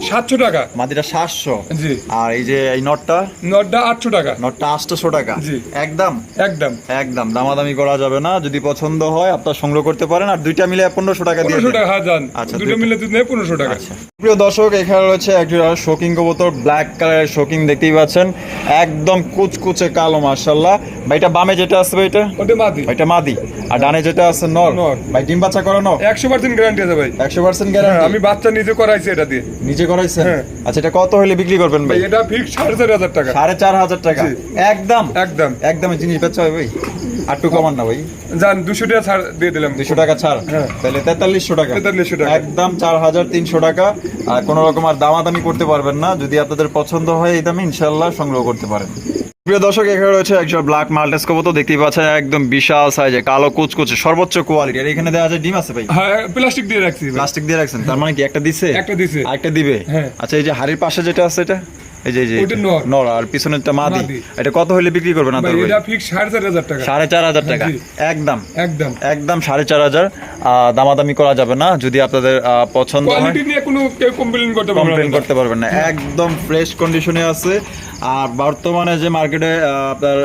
সাতশো টাকা। মাদিটা সাতশো। জি। আর এই যে এই নটটা? নটটা আটশো টাকা। নটটা আটশোশো টাকা। জি। একদম? একদম। একদম। দামাদামি করা যাবে না। যদি পছন্দ হয় আপনার সংগ্রহ করতে পারেন। আর দুইটা মিলে পনেরোশো টাকা দিয়ে পনেরোশো দেন। টাকা হ্যাঁ আচ্ছা, দুটো মিলে যদি নেয় পনেরোশো টাকা। আচ্ছা। প্রিয় দর্শক এখানে রয়েছে একজোড়া শোকিং কবুতর ব্ল্যাক কালারের শোকিং দেখতেই পাচ্ছেন। একদম কুচকুচে কালো মার্শাল্লাহ ভাই এটা বামে যেটা আছে ভাই এটা? ওটা মাদি। এটা মাদি। আর ডানে যেটা আছে নর। নর। ভাই ডিম বাচ্চা করানো একশো পার্সেন্ট গ্যারান্টি আছে ভাই। একশো পার্সেন্ট হ্যাঁ, গ্যারান্টি আমি বাচ্চা নিজে করাইছি এটা দিয়ে। নিজে করাইছেন? হ্যাঁ। আচ্ছা এটা কত হলে বিক্রি করবেন ভাই? এটা ফিক্স সাড়ে চার হাজার টাকা। সাড়ে চার হাজার টাকা। জি। একদম? একদম। একদম জিনিস বেচা হয় ভাই। আটটু কমান না ভাই। যান দুশো টাকা ছাড় দিয়ে দিলাম। দুশো টাকা ছাড়। হ্যাঁ। তাহলে তেতাল্লিশশো টাকা। 4300 টাকা। একদম চার হাজার তিনশো টাকা। আর কোনো রকম আর দামাদামি করতে পারবেন না। যদি আপনাদের পছন্দ হয় এই দামে ইনশাল্লাহ সংগ্রহ করতে পারেন। প্রিয় দর্শক এখানে রয়েছে একজন ব্ল্যাক মাল্টেস কবুতর। দেখতেই পাচ্ছেন একদম বিশাল সাইজে কালো কুচকুচে সর্বোচ্চ কোয়ালিটি আর এখানে দেখা যায় ডিম আছে ভাই? হ্যাঁ প্লাস্টিক দিয়ে রাখছি প্লাস্টিক দিয়ে রাখছেন? তার মানে কি একটা দিছে? একটা দিছে। আরেকটা দিবে? হ্যাঁ। আচ্ছা এই যে হাড়ির পাশে যেটা আছে এটা? এই যে নর। আর পিছনেরটা মাদি। মাদি। এটা কত হলে বিক্রি করবেন এটা ফিক্স টাকা। টাকা। একদম। একদম। একদম সাড়ে চার হাজার। আহ, দামাদামি করা যাবে না। যদি আপনাদের পছন্দ হয় কোয়ালিটি নিয়ে কোনো কেউ কমপ্লেন করতে পারবে কমপ্লেন করতে পারবেন না। একদম ফ্রেশ কন্ডিশনে আছে। আর বর্তমানে যে মার্কেটে আপনার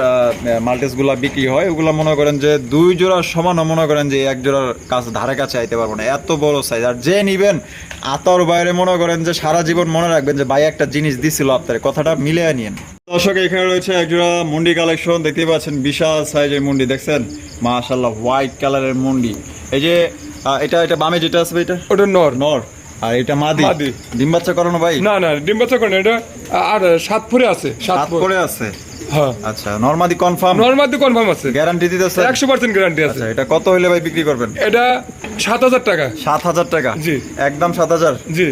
মাল্টিসগুলা বিক্রি হয় ওগুলা মনে করেন যে দুই জোড়ার সমান মনে করেন যে এক জোড়ার কাছে ধারে কাছে আইতে পারব না। এত বড় সাইজ আর যে নিবেন আতর বাইরে মনে করেন যে সারা জীবন মনে রাখবেন যে ভাই একটা জিনিস দিছিল আপনার কথাটা মিলে নিয়েন দর্শক এখানে রয়েছে একজোড়া মুন্ডি কালেকশন দেখতে পাচ্ছেন বিশাল সাইজের মুন্ডি দেখছেন? মাশাল্লাহ হোয়াইট কালারের মুন্ডি। এই যে এটা এটা বামে যেটা আছে এটা? ওটা নর। নর। আর এটা মাদি। মাদি। ডিম বাচ্চা করানো ভাই? না না ডিম বাচ্চা করানো এটা আর সাত ফুরে আছে সাত ফুরে আছে। হ্যাঁ। আচ্ছা নরমাদি কনফার্ম নর্মাল কনফার্ম আছে। গ্যারান্টি দিতেছে? একশো পার্সেন্ট গ্যারান্টি আছে। আচ্ছা এটা কত হইলে ভাই বিক্রি করবেন? এটা সাত হাজার টাকা। সাত হাজার টাকা? জি। একদম সাত হাজার? জি।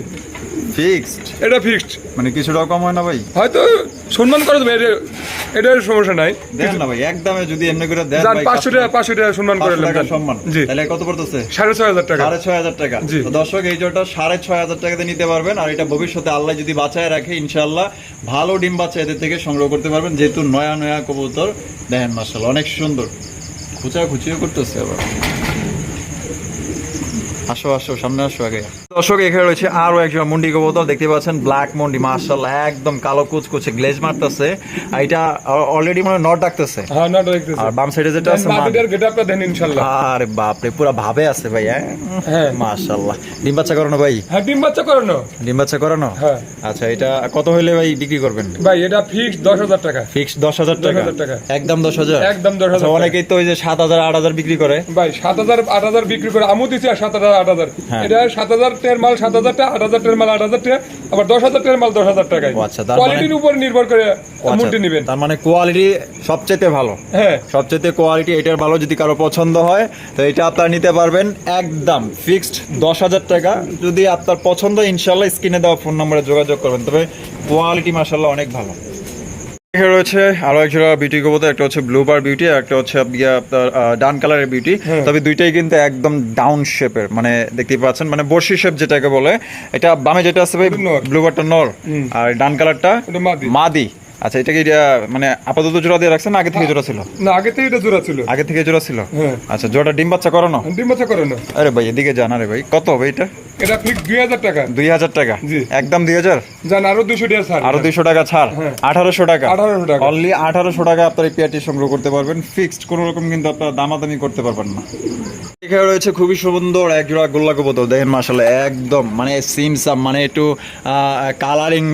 ফিক্সড এটা ফিক্সড মানে কিছুটা কম হয় না ভাই? হয়তো সম্মান করে দেবে এটা সমস্যা নাই। দেন না ভাই একদমে যদি এমনি করে দেন ভাই, পাঁচশো টাকা পাঁচশো টাকা সম্মান করে টাকা। সম্মান। তাহলে কত পড়তেছে? সাড়ে ছয় হাজার টাকা। সাড়ে ছয় হাজার টাকা। তো দর্শক এই ছয় হাজার টাকাতে নিতে পারবেন আর এটা ভবিষ্যতে আল্লাহ যদি বাঁচায় রাখে ইনশাল্লাহ ভালো ডিম বাচ্চা এদের থেকে সংগ্রহ করতে পারবেন যেহেতু নয়া নয়া কবুতর দেখেন মার্শাল অনেক সুন্দর। খুচা খুচিও করতেছে আবার। আসো আসো সামনে আসো আগে। দর্শক এখানে রয়েছে আরও একজন মুন্ডি দেখতে পাচ্ছেন ব্ল্যাক মুন্ডি মার্শাল একদম কালো কুচকুচে গ্লেজ মারতেছে। এটা অলরেডি মানে নট ডাকতেছে। হ্যাঁ দেখতেছি আর বাম সাইডে যেটা আছে দেন ইনশাল্লাহ আরে বাপরে পুরো ভাবে আছে ভাই হ্যাঁ? হ্যাঁ। মাশাআল্লাহ। ডিম বাচ্চা করানো ভাই? হ্যাঁ ডিম বাচ্চা করানো। ডিম বাচ্চা করানো? হ্যাঁ। আচ্ছা এটা কত হইলে ভাই বিক্রি করবেন? ভাই এটা ফিক্স দশ হাজার টাকা। ফিক্স দশ হাজার টাকা? 10,000 টাকা। একদম দশ হাজার? একদম 10,000 আচ্ছা, অনেকেই তো ওই যে সাত হাজার আট হাজার বিক্রি করে। ভাই সাত হাজার আট হাজার বিক্রি করে আমু দিচ্ছি আর সাত হাজার হাজার আট হাজার। হ্যাঁ। এটা সাত হাজার মাল সাত হাজার টাকা আট হাজার মাল আট হাজার টাকা আবার দশ হাজার মাল দশ হাজার টাকায়। ও আচ্ছা, মানে- কোয়ালিটির উপর নির্ভর করে আচ্ছা, মুটি নেবেন। তার মানে কোয়ালিটি সবচেয়ে ভালো। হ্যাঁ। সবচেয়ে কোয়ালিটি এটার ভালো যদি কারও পছন্দ হয় তো এটা আপনারা নিতে পারবেন একদম ফিক্সড দশ হাজার টাকা। যদি আপনার পছন্দ ইনশাল্লাহ স্ক্রিনে দেওয়া ফোন নম্বরে যোগাযোগ করবেন। তবে কোয়ালিটি মাসাল্লাহ অনেক ভালো। এখানে রয়েছে আরও এক জোড়া বিউটি কবুতর একটা হচ্ছে ব্লু বার বিউটি একটা হচ্ছে আপনার ডান কালারের বিউটি। তবে দুইটাই কিন্তু একদম ডাউন শেপের মানে দেখতে পাচ্ছেন মানে বর্ষি শেপ যেটাকে বলে এটা বামে যেটা আছে। ব্লু বারটা নর আর ডান কালারটা মাদি। আচ্ছা এটা কি এটা মানে আপাতত জোড়া দিয়ে রাখছেন আগে থেকে জোড়া ছিল? না আগে থেকে এটা জোড়া ছিল। আগে থেকে জোড়া ছিল? হ্যাঁ। আচ্ছা জোড়া ডিম বাচ্চা করানো? ডিম বাচ্চা করে না আরে ভাই এদিকে জান আরে ভাই কত হবে এটা? এটা ফিক্স দুই হাজার টাকা। দুই হাজার টাকা? জি। একদম দুই হাজার? যান আরও দুশো টাকা ছাড়। আরও দুইশো টাকা ছাড়? হ্যাঁ। আঠারোশো টাকা? 1800 টাকা। অনলি আঠারোশো টাকা আপনার এই পেয়ারটি সংগ্রহ করতে পারবেন। ফিক্সড কোনো রকম কিন্তু আপনার দামাদামি করতে পারবেন না। এখানে রয়েছে খুবই সুন্দর এক জোড়া গোল্লা কবুতর। দেখেন মাসালে একদম মানে সিম সাম মানে একটু কালারিং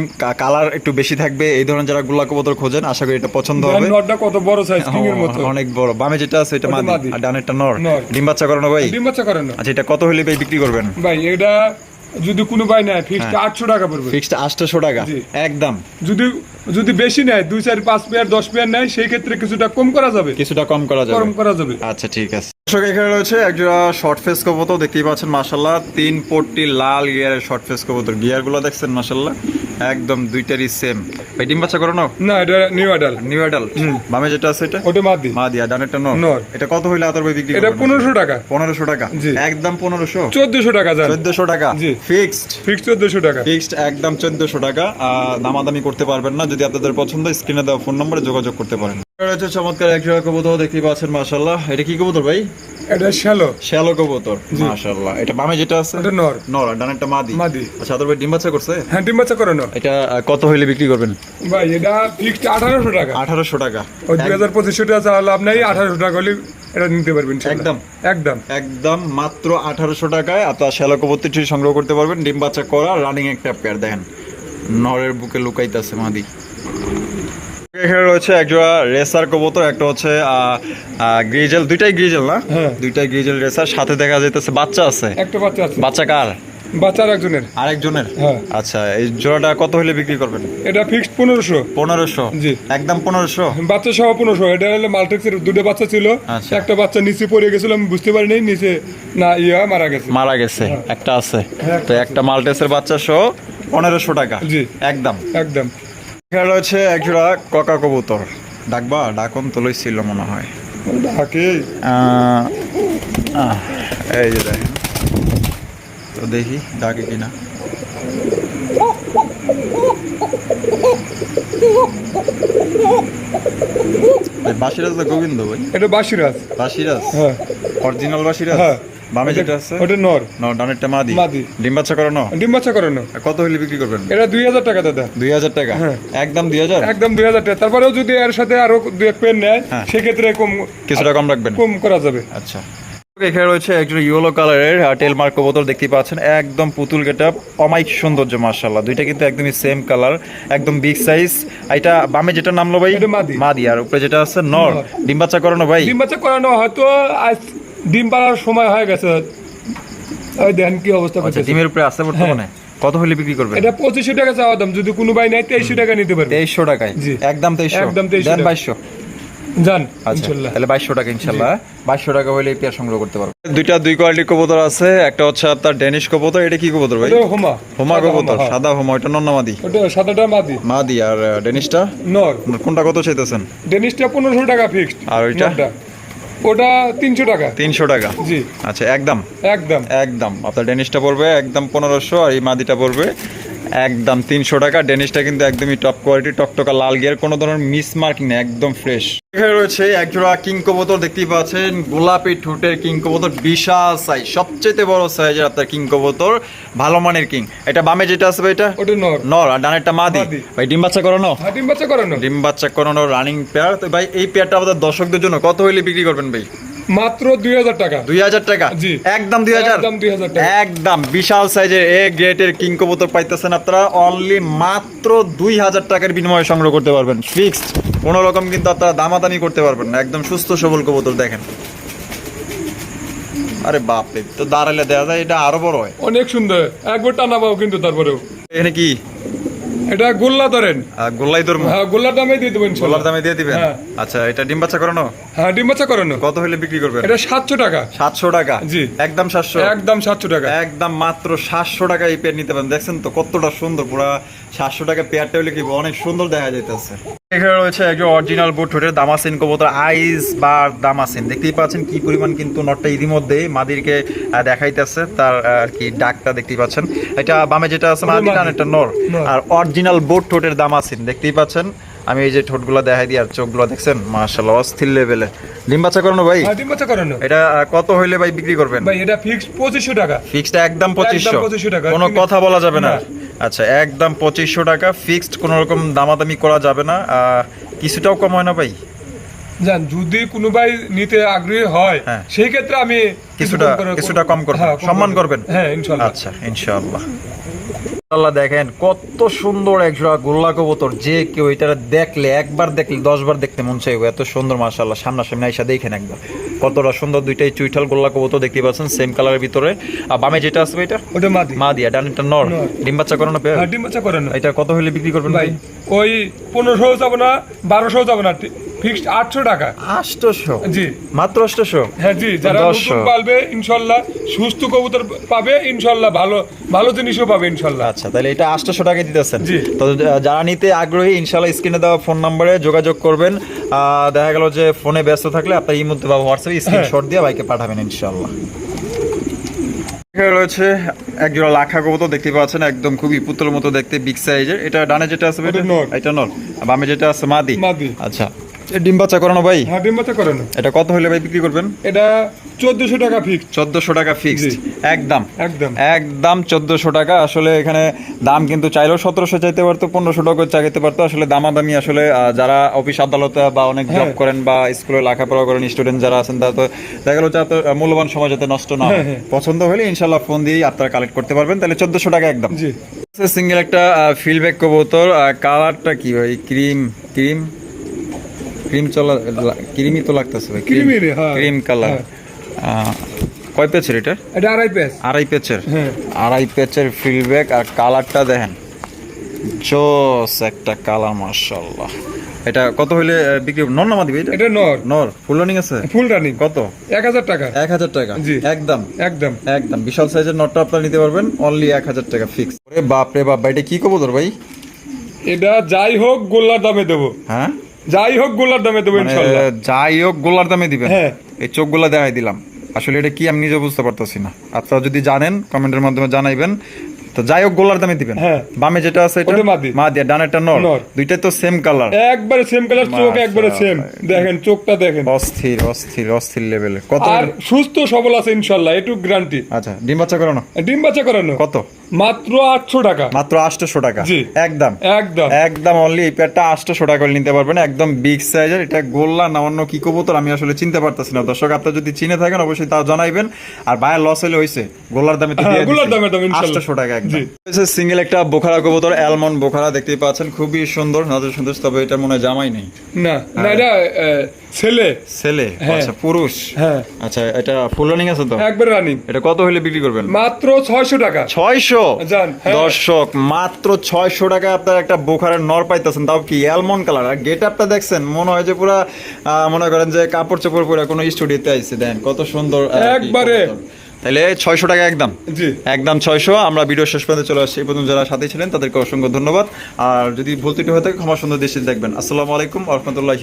কালার একটু বেশি থাকবে। এই ধরনের যারা গোল্লা কবুতর খোঁজেন আশা করি এটা পছন্দ হবে। নটটা কত বড় সাইজ কিং এর মতো। অনেক বড়। বামে যেটা আছে এটা মাদি। আর ডানেরটা নর। নর। ডিম বাচ্চা করানো ভাই। ডিম বাচ্চা করে না আচ্ছা এটা কত হলে ভাই বিক্রি করবেন? ভাই এটা যদি কোনো ভাই নেয় ফিক্সড আটশো টাকা পড়বে। ফিক্সড আটশোশো টাকা। একদম। যদি যদি বেশি নেয় দুই চার পাঁচ পেয়ার দশ পেয়ার নেয় সেই ক্ষেত্রে কিছুটা কম করা যাবে। কিছুটা কম করা যাবে। কম করা যাবে। আচ্ছা ঠিক আছে। দর্শক এখানে রয়েছে একজোড়া শর্ট ফেস কবুতর দেখতেই পাচ্ছেন মাশাল্লাহ তিন পট্টি লাল গিয়ারের শর্ট ফেস কবুতর। গিয়ারগুলো দেখছেন মাশাল্লাহ একদম দুইটারই সেম ভাই ডিম বাচ্চা করো না না এটা নিউ আডাল নিউ অ্যাডাল্ট বামে যেটা আছে এটা? ওটা মাদি। মা দিয়া ডানেরটা নর। এটা কত হইলে আতর ভাই বিক্রি এটা পনেরোশো টাকা। পনেরোশো টাকা? জি। একদম পনেরোশো? চোদ্দশো টাকা যান। চোদ্দশো টাকা? জি। ফিক্সড ফিক্স চোদ্দশো টাকা। ফিক্সড একদম চোদ্দশো টাকা। আহ, দামাদামি করতে পারবেন না। যদি আপনাদের পছন্দ স্ক্রিনে দেওয়া ফোন নম্বরে যোগাযোগ করতে পারেন। চমৎকার এক জোড়া কবুতর দেখতেই পাচ্ছেন মাশাল্লাহ এটা কি কবুতর ভাই? এটা শ্যালো। শ্যালো কবুতর মাশাল্লাহ এটা বামে যেটা আছে? এটা নর। নর আর ডানেরটা মাদি। মাদি। আচ্ছা আদর ভাই ডিম বাচ্চা করছে? হ্যাঁ ডিম বাচ্চা করে না এটা কত হইলে বিক্রি করবেন? ভাই এটা ফিক্সড টাকা। আঠারোশো টাকা। ওই হাজার পঁচিশশো টাকা হলে এটা নিতে পারবেন একদম। একদম। একদম মাত্র আঠারোশো টাকায়। আপনার শ্যালো কবুতরটি সংগ্রহ করতে পারবেন ডিম বাচ্চা করা রানিং একটা পেয়ার দেখেন। নরের বুকে লুকাইতেছে মাদি। এখানে রয়েছে একজোড়া রেসার কবুতর একটা হচ্ছে গ্রিজেল দুইটাই গ্রিজেল না? হ্যাঁ। দুইটাই গ্রিজেল রেসার সাথে দেখা যাইতেছে বাচ্চা আছে। একটা বাচ্চা আছে। বাচ্চা কার? বাচ্চার একজনের। আরেকজনের? হ্যাঁ। আচ্ছা এই জোড়াটা কত হলে বিক্রি করবেন? এটা ফিক্সড পনেরোশো। পনেরোশো? জি। একদম পনেরোশো? বাচ্চা সহ পনেরোশো। এটা হলো মাল্টেক্সের দুটো বাচ্চা ছিল। আচ্ছা। একটা বাচ্চা নিচে পড়ে গেছিল আমি বুঝতে পারিনি। নিচে না ইয়া মারা গেছে। মারা গেছে। একটা আছে। হ্যাঁ, তো একটা মাল্টেসের বাচ্চা সহ পনেরোশো টাকা। জি। একদম। একদম। এখানে রয়েছে একজোড়া ককা কবুতর। ডাকবা ডাকন তোলই ছিল মনে হয়। ডাকে? এই যে দেখেন। তো দেখি ডাকে কিনা। বাসিরাজ তো গোবিন্দ ভাই? এটা বাসিরাজ বাসিরাজ হ্যাঁ। অরিজিনাল বাসিরাজ হ্যাঁ। বামে যেটা আছে? ওটা নর। ন ডানেরটা মাদি। মাদি। ডিম বাচ্চা করানো ডিম বাচ্চা করানো কত হলে বিক্রি করবেন? এটা দুই হাজার টাকা দাদা। দুই হাজার টাকা? হ্যাঁ। একদম দুই হাজার? একদম দুই হাজার টাকা। তারপরেও যদি এর সাথে আরও দু এক পেন নেয় হ্যাঁ। সেক্ষেত্রে কম কিছুটা কম রাখবেন। কম করা যাবে। আচ্ছা। এখানে রয়েছে একজন ইয়েলো কালারের টেল মার্ক বোতল দেখতে পাচ্ছেন। একদম পুতুল গেটা অমাইক সৌন্দর্য মার্শাল্লাহ দুইটা কিন্তু একদমই সেম কালার একদম বিগ সাইজ এটা বামে যেটা নামলো ভাই? এটা মাদি। মাদি। আর উপরে যেটা আছে নর। নর। ডিম বাচ্চা করানো ভাই? ডিম বাচ্চা করানো হয়তো আজ ডিম পাড়ার সময় হয়ে গেছে। ওই দেখেন কি অবস্থা আচ্ছা করতেছে। ডিমের উপরে আছে বর্তমানে? কত হলে বিক্রি করবেন? এটা পঁচিশশো টাকা চাওয়া দাম। যদি কোনো ভাই নেয় তেইশশো টাকা নিতে পারবে। তেইশশো টাকায়? জি। একদম তেইশশো? একদম 2300 দেন টাকা। বাইশশো। যান আচ্ছা ইনশাল্লাহ। তাহলে বাইশশো টাকা ইনশাল্লাহ। বাইশশো টাকা হলে পেয়ার সংগ্রহ করতে পারব দুইটা দুই কোয়ালিটির কবুতর আছে। একটা হচ্ছে আপনার ডেনিশ কবুতর এটা কি কবুতর ভাই? হোমা। হোমা কবুতর হ্যাঁ। সাদা হোমা ওটা নন্নামাদি ওটা সাদাটা মাদি। মাদি আর ডেনিশটা নর। কোনটা কত চাইতেছেন? ডেনিশটা পনেরোশো টাকা ফিক্সড আর ওইটা? ওটা তিনশো টাকা। তিনশো টাকা? জি। আচ্ছা একদম? একদম। একদম। আপনার ডেনিশটা পড়বে একদম পনেরোশো আর এই মাদিটা পড়বে একদম তিনশো টাকা। ডেনিশটা কিন্তু একদমই টপ কোয়ালিটি টকটকা লাল গিয়ার কোনো ধরনের মিস মার্কিং নেই একদম ফ্রেশ এখানে রয়েছে একজোড়া কিং কবুতর দেখতেই পাচ্ছেন গোলাপি ঠোঁটের কিং কবুতর বিশাল সাইজ সবচেয়ে বড় সাইজের আপনার কিং কবুতর ভালো মানের কিং এটা বামে যেটা আছে এটা? ওটা নর। নর আর ডানেরটা মাদি। ভাই ডিম বাচ্চা করানো? হ্যাঁ ডিম বাচ্চা করানো। ডিম বাচ্চা করানো রানিং পেয়ার তো ভাই এই পেয়ারটা আমাদের দর্শকদের জন্য কত হইলে বিক্রি করবেন ভাই? মাত্র দুই হাজার টাকা। দুই হাজার টাকা? জি। একদম দুই হাজার? একদম 2000 টাকা। একদম বিশাল সাইজের এ গ্রেটের কিং কবুতর পাইতেছেন আপনারা। অনলি মাত্র দুই হাজার টাকার বিনিময়ে সংগ্রহ করতে পারবেন। ফিক্সড কোনো রকম কিন্তু আপনারা দামাদামি করতে পারবেন না। একদম সুস্থ সবল কবুতর দেখেন। আরে বাপরে তো দাঁড়ালে দেওয়া যায় এটা আরও বড় হয়। অনেক সুন্দর। একবার টানা পাবো কিন্তু তারপরেও। এখানে কি? এটা গোল্লা ধরেন। গোল্লাই ধর্ম হ্যাঁ গোল্লার দামে দিয়ে দেবো ইনশাল্লাহ। গোলার দামে দিয়ে দিবেন? হ্যাঁ। আচ্ছা এটা ডিম বাচ্চা করানো? ডিম বাচ্চা করানো। কত হলে বিক্রি করবেন? এটা সাতশো টাকা। সাতশো টাকা? জি। একদম সাতশো? একদম সাতশো টাকা। একদম মাত্র সাতশো টাকা এই পেয়ার নিতে পারেন। দেখছেন তো কতটা সুন্দর পুরা সাতশো টাকা পেয়ারটা হলে কি অনেক সুন্দর দেখা যাইতেছে। এখানে রয়েছে একজন অরিজিনাল বুট ঠোঁটের দামাসিন কবুতর আইস বা দামাসিন দেখতেই পাচ্ছেন কি পরিমাণ কিন্তু নটটা ইতিমধ্যে মাদিরকে দেখাইতেছে। তার আর কি ডাকটা দেখতেই পাচ্ছেন। এটা বামে যেটা আছে মাদি মাদি। টান নর। আর অরিজিনাল বুট ঠোঁটের দামাসিন দেখতেই পাচ্ছেন। আমি এই যে ঠোঁটগুলো দেখাই দিই আর চোখগুলো দেখছেন? মাশাআল্লাহ অস্থির লেভেলে ডিম বাচ্চা করানো ভাই? হ্যাঁ ডিম বাচ্চা করানো। এটা কত হইলে ভাই বিক্রি করবেন? ভাই এটা ফিক্সড পঁচিশশো টাকা। ফিক্সড একদম পঁচিশশো। 2500 টাকা। কোনো কথা বলা যাবে না। আচ্ছা একদম পঁচিশশো টাকা। ফিক্সড কোনো রকম দামাদামি করা যাবে না। কিছুটাও কম হয় না ভাই? জান যদি কোনো ভাই নিতে আগ্রহী হয় হ্যাঁ। সেই ক্ষেত্রে আমি কিছুটা কিছুটা কম করবেন। হ্যাঁ, সম্মান করবেন। হ্যাঁ ইনশাল্লাহ। আচ্ছা ইনশাআল্লাহ আল্লাহ দেখেন কত সুন্দর একজোড়া গোল্লা কবুতর। যে কেউ এটা দেখলে একবার দেখলে দশবার দেখতে মন চাইবে। এত সুন্দর মাশাআল্লাহ সামনাসামনি আইসা দেখেন একবার। কতটা সুন্দর দুইটাই চুইঠাল গোল্লা কবুতর দেখতে পাচ্ছেন সেম কালারের ভিতরে। আর বামে যেটা আসবে এটা ওটা মাদি। মা দিয়া ডানটা নর। নর। ডিম বাচ্চা করানো পেয়ে হ্যাঁ ডিম বাচ্চা করানো এটা কত হলে বিক্রি করবেন ভাই ওই পনেরোশো যাব না বারোশো যাব না ফিক্সড আটশো টাকা। আষ্টশো জি। মাত্র আষ্টশো হ্যাঁ জি যারা নতুন পালবে ইনশাল্লাহ সুস্থ কবুতর পাবে ইনশাল্লাহ ভালো ভালো জিনিসও পাবে ইনশাল্লাহ। আচ্ছা তাহলে এটা আটশো টাকা দিতেছেন। তো যারা নিতে আগ্রহী ইনশাল্লাহ স্ক্রিনে দেওয়া ফোন নম্বরে যোগাযোগ করবেন। দেখা গেল যে ফোনে ব্যস্ত থাকলে আপনার এই মধ্যে বা হোয়াটসঅ্যাপে স্ক্রিনশট দিয়ে বাইকে পাঠাবেন ইনশাল্লাহ রয়েছে এক জোড়া লাখা কবুতর দেখতে পাচ্ছেন একদম খুবই পুতুলের মতো দেখতে বিগ সাইজের এটা ডানে যেটা আছে এটা নর। বামে যেটা আছে মাদি। আচ্ছা। ডিম বাচ্চা করানো ভাই? হ্যাঁ ডিম বাচ্চা করানো। এটা কত হলে ভাই বিক্রি করবেন? এটা চোদ্দশো টাকা ফিক্সড চোদ্দশো টাকা ফিক্সড একদম। একদম। একদম চোদ্দশো টাকা। আসলে এখানে দাম কিন্তু চাইলেও সতেরোশো চাইতে পারতো পনেরোশো টাকা চাইতে পারতো। আসলে দামাদামি আসলে যারা অফিস আদালতে বা অনেক জব হ্যাঁ। করেন বা স্কুলে লেখাপড়া করেন স্টুডেন্ট যারা আছেন তারা তো দেখা গেলো যাতে মূল্যবান সময় যাতে নষ্ট না হয়। হ্যাঁ, হ্যাঁ। পছন্দ হলে ইনশাল্লাহ ফোন দিয়েই আপনারা কালেক্ট করতে পারবেন। তাহলে চোদ্দশো টাকা একদম। জি। সিঙ্গেল একটা ফিলব্যাক কবুতর। কালারটা কি ভাই? ক্রিম ক্রিম ক্রিম চলা ক্রিমই তো লাগতেছে ভাই Creamy রে, হ্যাঁ। Cream colour. হ্যাঁ। কয় পেছের এটা? এটা আড়াই পেস আড়াই পেচের হ্যাঁ। আড়াই পেচের ফিডব্যাক আর কালারটা দেখেন। জোস একটা কালার মার্শাল্লাহ এটা কত হইলে বিক্রি নর নামা দিবে এটা? নর। নর। ফুল রানিং আছে? ফুল রানিং কত? এক হাজার টাকা। এক হাজার টাকা? জি। একদম? একদম। একদম। বিশাল সাইজের নটটা আপনারা নিতে পারবেন অনলি এক হাজার টাকা ফিক্স ওরে বাপ রে বাপ ভাই, এটা কি কবুতর ভাই? এটা যাই হোক গোল্লার দামে দেবো। হ্যাঁ? যাই হোক গোল্লার দামে দেবো মানে, যাই হোক গোলার দামে দিবেন। হ্যাঁ। এই চোখগুলা দেখাই দিলাম। আসলে এটা কি আমি নিজে বুঝতে পারতেছি না। আপনারা যদি জানেন কমেন্টের মাধ্যমে জানাইবেন। তো যাই হোক গোলার দামে দিবেন। হ্যাঁ। বামে যেটা আছে এটা মাদি। মা ডানেরটা নর। দুইটাই তো সেম কালার একবারে সেম কালার চোখ একবারে সেম দেখেন চোখটা দেখেন। অস্থির অস্থির অস্থির লেভেলে কত আর সুস্থ সবল আছে ইনশাল্লাহ একটু গ্যারান্টি আচ্ছা ডিম বাচ্চা করানো? ডিম বাচ্চা করানো। কত? মাত্র আটশো টাকা। মাত্র আটশোশো টাকা। একদম। একদম। একদম অনলি এই প্যাডটা আটশোশো টাকা করে নিতে পারবেন একদম বিগ সাইজের এটা গোল্লা না অন্য কি কবুতর আমি আসলে চিনতে পারতেছি না। দর্শক আপনার যদি চিনে থাকেন অবশ্যই তা জানাইবেন। আর লস হলে হয়েছে গোল্লার দামে হ্যাঁ, গোল্লার দামে দাম। আটশোশো টাকা একদম। সিঙ্গেল একটা বোখারা কবুতর অ্যালমন্ড বোখারা পাচ্ছেন খুবই সুন্দর নজর সুন্দর তবে এটা মনে হয় জামাই নেই। না না এটা ছেলে। ছেলে? হ্যাঁ। আচ্ছা পুরুষ? হ্যাঁ। আচ্ছা এটা ফুল রানিং আছে তো? একবারে রানিং এটা কত হলে বিক্রি করবেন? মাত্র ছয়শো টাকা। ছয়শো। দর্শক মাত্র ছয়শো টাকা আপনার একটা বোখারের নর পাইতেছেন তাও কি? Almond colour. আর গেট আপটা দেখছেন মনে হয় যে পুরা মনে করেন যে কাপড় চোপড় পুরা কোনো স্টুডিওতে আইছে দেন কত সুন্দর একবারে। তাহলে ছয়শো টাকা একদম। জি। একদম ছয়শো। আমরা ভিডিও শেষ পর্যন্ত চলে আসছি এই পর্যন্ত যারা সাথে ছিলেন তাদেরকে অসংখ্য ধন্যবাদ। আর যদি ভুল ত্রুটি হয়ে থাকে ক্ষমা সুন্দর দৃষ্টি দেখবেন। আসসালামু আলাইকুম রহমতুল্লাহ